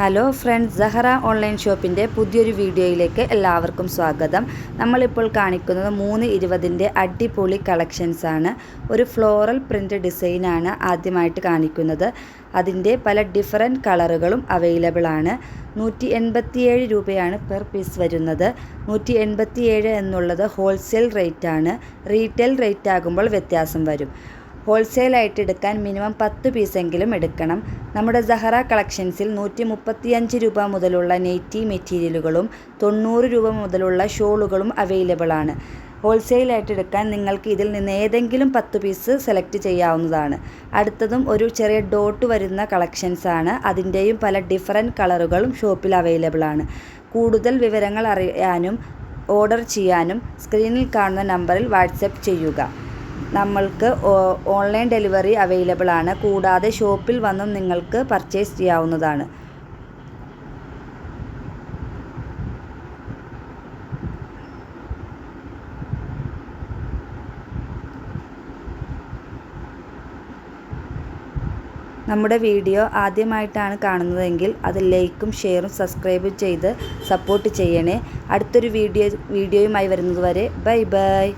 Hello friends Zahra online ഷോപ്പിന്റെ പുതിയൊരു വീഡിയോയിലേക്ക് എല്ലാവർക്കും സ്വാഗതം. നമ്മളിപ്പോൾ കാണിക്കുന്നത് മൂന്ന് ഇരുപതിന്റെ അടിപൊളി കളക്ഷൻസ് ആണ്. ഒരു ഫ്ലോറൽ പ്രിന്റ് ഡിസൈനാണ് ആദ്യമായിട്ട് കാണിക്കുന്നത്. അതിന്റെ പല ഡിഫറന്റ് കളറുകളും അവൈലബിൾ ആണ്. നൂറ്റി എൺപത്തിയേഴ് രൂപയാണ് പെർ പീസ് വരുന്നത്. നൂറ്റി എൺപത്തിയേഴ് എന്നുള്ളത് ഹോൾസെയിൽ റേറ്റാണ് റീറ്റെയിൽ റേറ്റ് ആകുമ്പോൾ വ്യത്യാസം വരും. ഹോൾസെയിലായിട്ട് എടുക്കാൻ മിനിമം പത്ത് പീസെങ്കിലും എടുക്കണം. നമ്മുടെ സഹറ കളക്ഷൻസിൽ നൂറ്റി മുപ്പത്തിയഞ്ച് രൂപ മുതലുള്ള നെയ്റ്റി മെറ്റീരിയലുകളും തൊണ്ണൂറ് രൂപ മുതലുള്ള ഷോളുകളും അവൈലബിൾ ആണ്. ഹോൾസെയിലായിട്ട് എടുക്കാൻ നിങ്ങൾക്ക് ഇതിൽ നിന്ന് ഏതെങ്കിലും പത്ത് പീസ് സെലക്ട് ചെയ്യാവുന്നതാണ്. അടുത്തതും ഒരു ചെറിയ ഡോട്ട് വരുന്ന കളക്ഷൻസ് ആണ്. അതിന്റെയും പല ഡിഫറെന്റ് കളറുകളും ഷോപ്പിൽ അവൈലബിൾ ആണ്. കൂടുതൽ വിവരങ്ങൾ അറിയാനും ഓർഡർ ചെയ്യാനും സ്ക്രീനിൽ കാണുന്ന നമ്പറിൽ വാട്സപ്പ് ചെയ്യുക. നമ്മൾക്ക് ഓൺലൈൻ ഡെലിവറി അവൈലബിൾ ആണ്. കൂടാതെ ഷോപ്പിൽ വന്നും നിങ്ങൾക്ക് പർച്ചേസ് ചെയ്യാവുന്നതാണ്. നമ്മുടെ വീഡിയോ ആദ്യമായിട്ടാണ് കാണുന്നതെങ്കിൽ അത് ലൈക്കും ഷെയറും സബ്സ്ക്രൈബും ചെയ്ത് സപ്പോർട്ട് ചെയ്യണേ. അടുത്തൊരു വീഡിയോ വീഡിയോയുമായി വരുന്നതുവരെ ബൈ ബൈ